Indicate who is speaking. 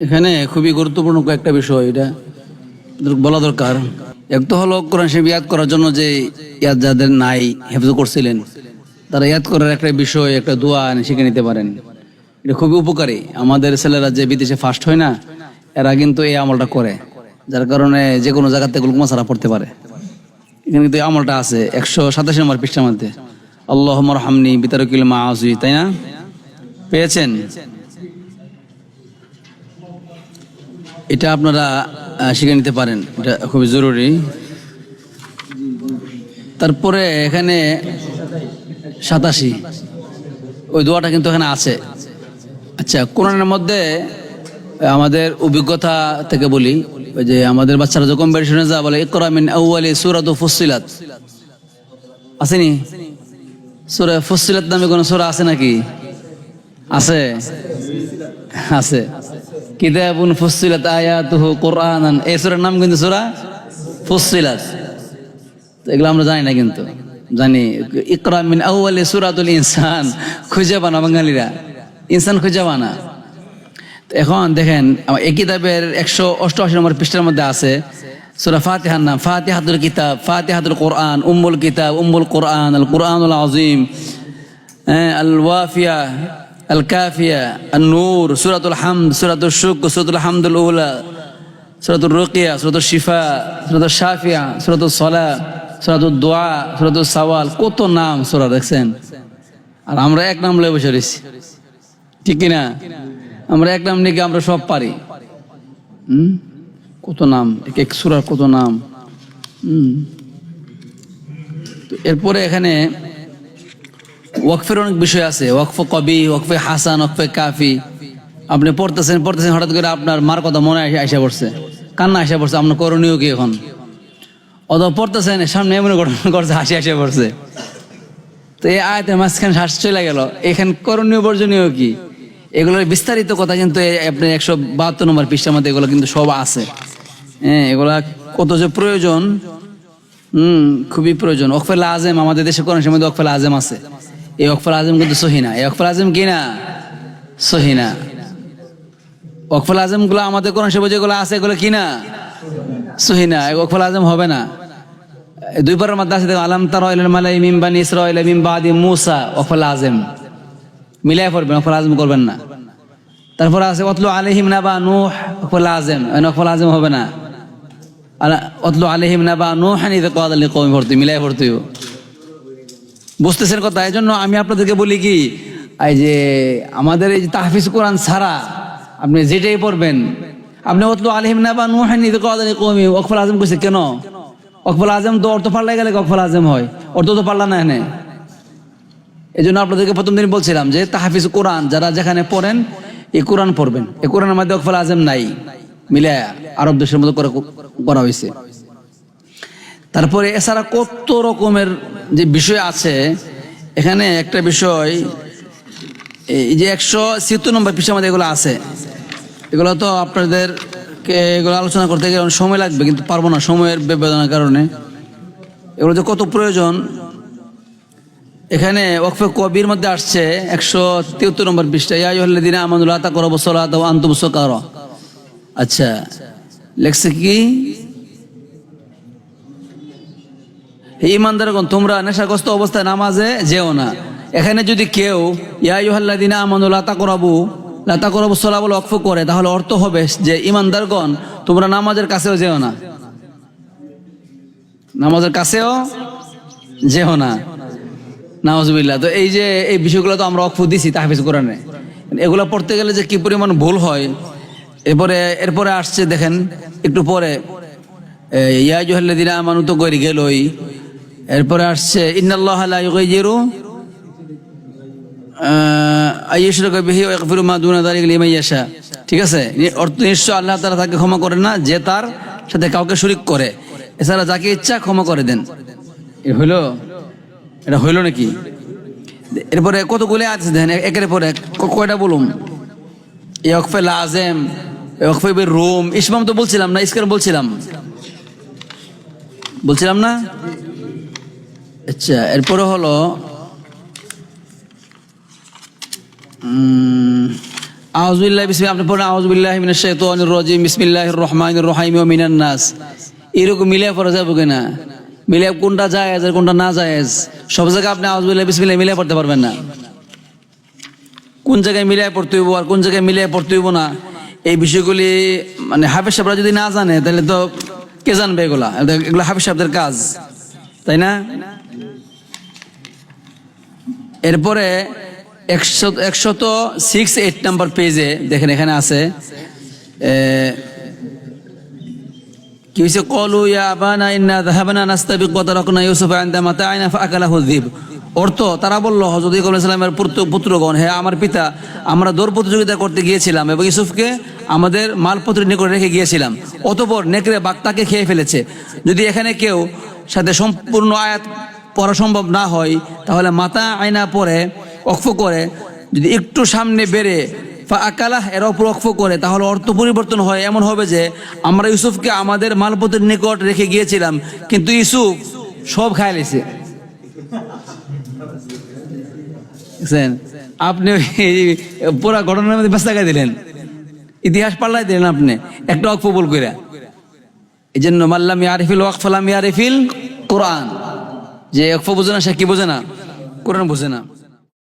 Speaker 1: এখানে খুবই গুরুত্বপূর্ণ কয়েকটা বিষয়, এটা বলা দরকার। এক তো হলো কোরআন শরীফ ইয়াদ করার জন্য যে ইয়াদ যাদের নাই, হেফজ করছিলেন, তারা ইয়াদ করার একটা বিষয়, একটা দোয়া শিখে নিতে পারেন। এটা খুবই উপকারী। আমাদের ছেলেরা যে বিদেশে ফার্স্ট হয় না, এরা কিন্তু এই আমলটা করে, যার কারণে যে কোনো জায়গাতে গুলকুমা ছাড়া পড়তে পারে। এখানে কিন্তু আমলটা আছে, একশো সাতাশি নম্বর পৃষ্ঠার মধ্যে। আল্লাহ হামনি বিতারকিল মা আসুই তাই না? পেয়েছেন? এটা আপনারা শিখে নিতে পারেন। এটা খুবই জরুরি। তারপরে এখানে সাতাশি। ওই দোয়াটা কিন্তু এখানে আছে। আচ্ছা কোরআনের মধ্যে আমাদের অভিজ্ঞতা থেকে বলি, ওই যে আমাদের বাচ্চারা যখন বেড়ে যা বলে ইকরামিন আউয়ালি সুরাত ফুসিলাত আসেনি? সুরা ফুসিলাত নামে কোনো সুরা আছে নাকি? আছে। আছে। কিতাবুন ফুসিলাত আয়াতুহু কোরআনান। এই সূরার নাম কিন্তু সূরা ফুসিলাত এগুলো আমরা জানি না কিন্তু। জানি। ইকরা মিন আউয়ালি সূরাতুল ইনসান। খুঁজে বানা বাঙালিরা। ইনসান খুঁজে তো এখন দেখেন এই কিতাবের একশো অষ্টআশি নম্বর পৃষ্ঠার মধ্যে আছে সুরা ফাতিহার নাম। ফাতিহাতুল কিতাব ফাতিহাতুল কোরআন উম্মুল কিতাব উম্মুল কোরআন আল কোরআনুল আজিম হ্যাঁ, আল ওয়াফিয়া আল কাফিয়া আল নূর সুরাতুল হামদ সুরাতুল শুক সুরাতুল হামদুল উলা সুরাতুল রুকিয়া সুরাতুল শিফা সুরাতুল শাফিয়া সুরাতুল সলা সুরাতুল দোয়া সুরাতুল সওয়াল, কত নাম সুরা দেখছেন? আর আমরা এক নাম লয়ে বসে রয়েছি। ঠিক কিনা? আমরা এক নাম নিয়ে আমরা সব পারি? হুম? কত নাম? এক এক সুরার কত নাম? হুম। এরপরে এখানে ওয়াকফের অনেক বিষয় আছে। ওয়াকফ কবি, ওয়াকফে হাসান, ওয়াকফে কাফি। আপনি পড়তেছেন পড়তেছেন, হঠাৎ করে আপনার মার কথা মনে আসে পড়ছে। কান্না আসা পড়ছে, আপনার করণীয় কি এখন? অথবা পড়তেছেন, সামনে এমন ঘটনা করছে হাসি আসে পড়ছে। তো এই আয়তের মাঝখানে শ্বাস চলে গেল। এখানে করণীয় বর্জনীয় কি? এগুলোর বিস্তারিত কথা কিন্তু আপনি একশো বাহাত্তর নম্বর পৃষ্ঠার মধ্যে এগুলো কিন্তু সব আছে। হ্যাঁ এগুলা কত যে প্রয়োজন। হুম, খুবই প্রয়োজন। অকফেল আজম আমাদের দেশে কোরআন সময় অকফেল আজম আছে। এই অকফেল আজম কিন্তু সহিনা, এই অকফেল আজম কি না সহিনা। অকফেল আজমগুলো আমাদের কোরআন সময় যেগুলো আছে, এগুলো কি না সহিনা অকফেল আজম হবে না। দুই পারের মধ্যে আছে আলাম তার মালাই মিম বানি ইসরাইল মিম বাদি মুসা অকফেল আজম। মিলাই পড়বেন অকফেল আজম করবেন না। তারপর আছে অতলু আলহিম নাবা নূহ অকফেল আজম। অকফেল আজম হবে না। অতলু আলহিম নাবা নূহান ইদা কাদ আলী কওমি ভর্তি মিলাই ভর্তি বুঝতেছেন কথা? এই জন্য আমি আপনাদেরকে বলি কি, এই যে আমাদের এই যে তাহফিজ কোরআন ছাড়া আপনি যেটাই পড়বেন, আপনি অতলু আলহিম নূহান ইদা কাদ আলী আজম কইছে কেন? অকফল আজম তো অর্থ পাল্লাই গেলে অকফল আজম হয়? অর্থ তো পাল্লা না। এনে এই জন্য আপনাদেরকে প্রথম দিন বলছিলাম যে তাহাফিজ কোরআন যারা যেখানে পড়েন, এই কোরআন পড়বেন। এই কোরআনের মধ্যে অকফল আজম নাই। মিলে আরব দেশের মতো করে করা হয়েছে তারপরে এছাড়া কত রকমের যে বিষয় আছে, এখানে একটা বিষয়, এই যে একশো ছিয়াত্তর নম্বর পৃষ্ঠার মধ্যে এগুলো আছে। এগুলো তো আপনাদেরকে এগুলো আলোচনা করতে গেলে সময় লাগবে, কিন্তু পারব না সময়ের বেদনার কারণে। এগুলো যে কত প্রয়োজন। এখানে ওকফে কবির মধ্যে আসছে একশো তিয়াত্তর নম্বর পৃষ্ঠা, ইয়া দিনে আমানুল্লাহ তা করব সলাত আন্তম কার আচ্ছা লেখছে কি? ইমানদারগণ, তোমরা নেশাগ্রস্ত অবস্থায় নামাজে যেও না। এখানে যদি কেউ, ইয়া দিনে আমানুল্লাহ তা করাবু লাতা করব সলা বলে অক্ফ করে, তাহলে অর্থ হবে যে, ইমানদারগণ, তোমরা নামাজের কাছেও যেও না। নামাজের কাছেও যেও না। নামাজবিল্লা তো এই যে, এই বিষয়গুলো তো আমরা অক্ষ দিছি তাহফিজ কোরআনে। এগুলো পড়তে গেলে যে কি পরিমাণ ভুল হয়, এরপরে এরপরে আসছে, দেখেন, একটু পরে ইয়া জুহাল্লাদিনা আমানু তো গরি গেলই। এরপরে আসছে, ইন্নাল্লাহ লা ইউগাইয়িরু আইয়ুশরাকা বিহি ওয়া ইয়াগফিরু মা দুনা ঠিক আছে? অর্থ নিশ্চয় আল্লাহ তাআলা তাকে ক্ষমা করেন না, যে তার সাথে কাউকে শরীক করে। এছাড়া যাকে ইচ্ছা ক্ষমা করে দেন। এ হইল এটা হইল নাকি? এরপরে কতগুলো আছে দেখেন, একের পরে কয়টা বলুম ইয়কফে লাজেম ইয়কফে রুম ইসমাম তো বলছিলাম না, ইসকার বলছিলাম। বলছিলাম না? আচ্ছা এরপরে হলো আপনি এরকম পড়া মিলিয়ে কোনটা কোনটা না সব জায়গায় আপনি পড়তে পারবেন না। কোন জায়গায় মিলিয়ে পড়তে কোন জায়গায় মিলিয়ে পড়তে না? এই বিষয়গুলি মানে হাফেজ সাহেবরা যদি না জানে, তাহলে তো কে জানবে এগুলা? এগুলো হাফেজ সাহেবদের কাজ। তাই না? এরপরে একশো, একশত সিক্স এইট নাম্বার পেজে দেখেন, এখানে আছে হয়েছে অর্থ, তারা পুত্রগণ আমার পিতা, আমরা দৌড় প্রতিযোগিতা করতে গিয়েছিলাম এবং ইউসুফকে আমাদের মালপত্রের নিকট রেখে গিয়েছিলাম। অতঃপর নেকড়ে বাগতাকে খেয়ে ফেলেছে। যদি এখানে কেউ সাথে সম্পূর্ণ আয়াত পড়া সম্ভব না হয়, তাহলে মাথা আয়না পরে অক্ষ করে, যদি একটু সামনে বেড়ে আকালাহ, এর অপর অক্ষ করে, তাহলে অর্থ পরিবর্তন হয়। এমন হবে যে, আমরা ইউসুফকে আমাদের মালপত্রের নিকট রেখে গিয়েছিলাম, কিন্তু ইউসুফ সব খায় লেছে। আপনি পুরা ঘটনার মধ্যে ব্যস্ত দিলেন। ইতিহাস পাল্লাই দিলেন আপনি, একটা অক্ষ বল করে এই জন্য মাল্লাম ইয়ারিফিল ওয়াকফালাম ইয়ারিফিল কোরআন। যে একফ বোঝে না সে কি বোঝে না? কোরআন বোঝে না।